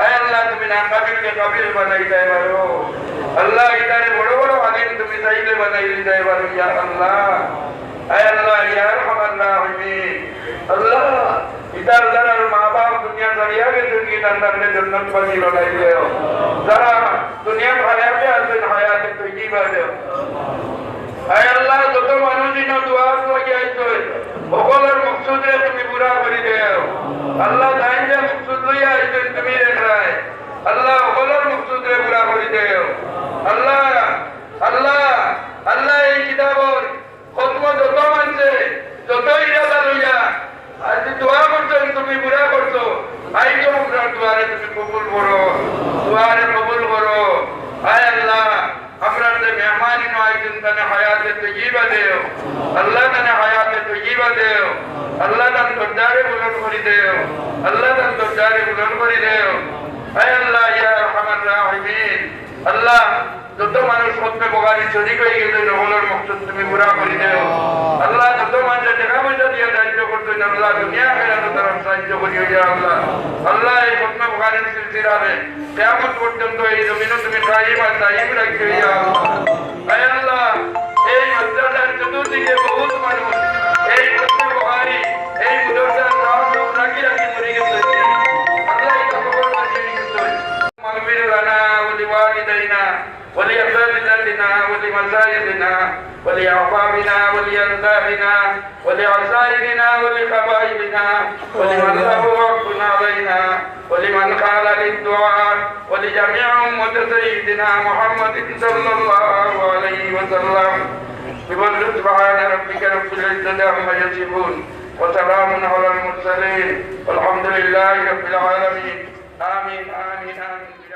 আল্লাহ, তুমি না কাবিলকে কাবিল বানাই দেয় পারো আল্লাহ, এটারে বড় বড় আলিম তুমি চাইলে বানাই দিতে পারো, ইয়া যত মানুষ মকসুদে তুমি পুরা করে দেও। আল্লাহ তাই যে মকসুদ লইয়া আইছেন তুমি আল্লাহ সকলের মকসুদে পুরা করে দেও আল্লাহ আল্লাহ আল্লাহ এই কিতাবর খতম যত মানছে যত ইরাদা লইয়া, আজ দোয়া করছেন তুমি পুরা করছ আইছো আপনার দুয়ারে তুমি কবুল করো দুয়ারে কবুল করো। আয় আল্লাহ আমরা যে মেহমানি নয় তানে হায়াতে তৈবা দেও। আল্লাহ তানে হায়াতে তৈবা দেও। আল্লাহ তান দরজারে বুলন করে দেও। আল্লাহ তান দরজারে বুলন করে দেও। আল্লাহ যত মানুষ সত্যে বগারি শরীক হয়ে গেছে সকলের মকসদ তুমি পুরা করে দেও। আল্লাহ, যত মানুষ টাকা পয়সা দিয়ে সাহায্য করতে আল্লাহ, দুনিয়া খেলানো তারা সাহায্য ইয়া আল্লাহ। আল্লাহ, এই সত্য বগারির সিলসিলাতে কেমন পর্যন্ত এই জমিনে তুমি কাহিম আর তাহিম রাখিও ইয়া আল্লাহ। চতুর্দিকে বহুত মানুষ ولأساتذتنا ولمشايخنا ولأحبابنا ولأنسابنا ولعسائرنا ولقبائلنا ولمن له حق علينا ولمن قال للدعاء ولجميع أمة سيدنا محمد صلى الله عليه وسلم. بفضل سبحان ربك رب العزة عما يصفون وسلام على المرسلين والحمد لله رب العالمين. آمين آمين آمين.